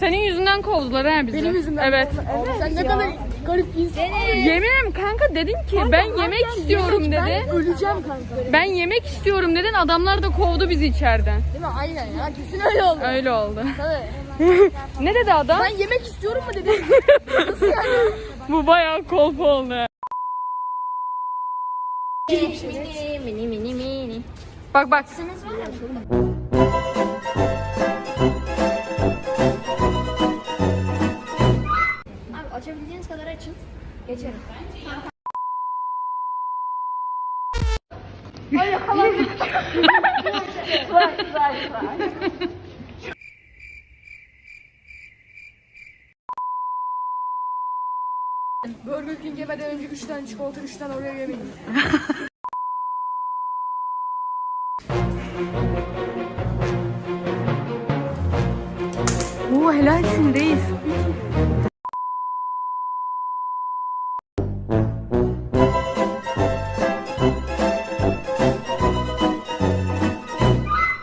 Senin yüzünden kovdular ha bizi. Benim yüzümden. Evet. Evet. Sen ne kadar garip bir insan. Yemin kanka dedin ki ben yemek istiyorum Ben dedi. öleceğim kanka. Ben yemek istiyorum dedin. Adamlar da kovdu bizi içeriden. Değil mi? Aynen ya. Kesin öyle oldu. Öyle oldu. Tabii. ne dedi adam? Ben yemek istiyorum mu dedi. Nasıl yani? Bu bayağı kolpa oldu. Mini mini mini mini. Bak bak. Abi açabildiğiniz kadar açın. Geçerim. Burger King yemeden önce 3 tane çikolata 3 tane oraya yemeyin. Oo helalsin reis.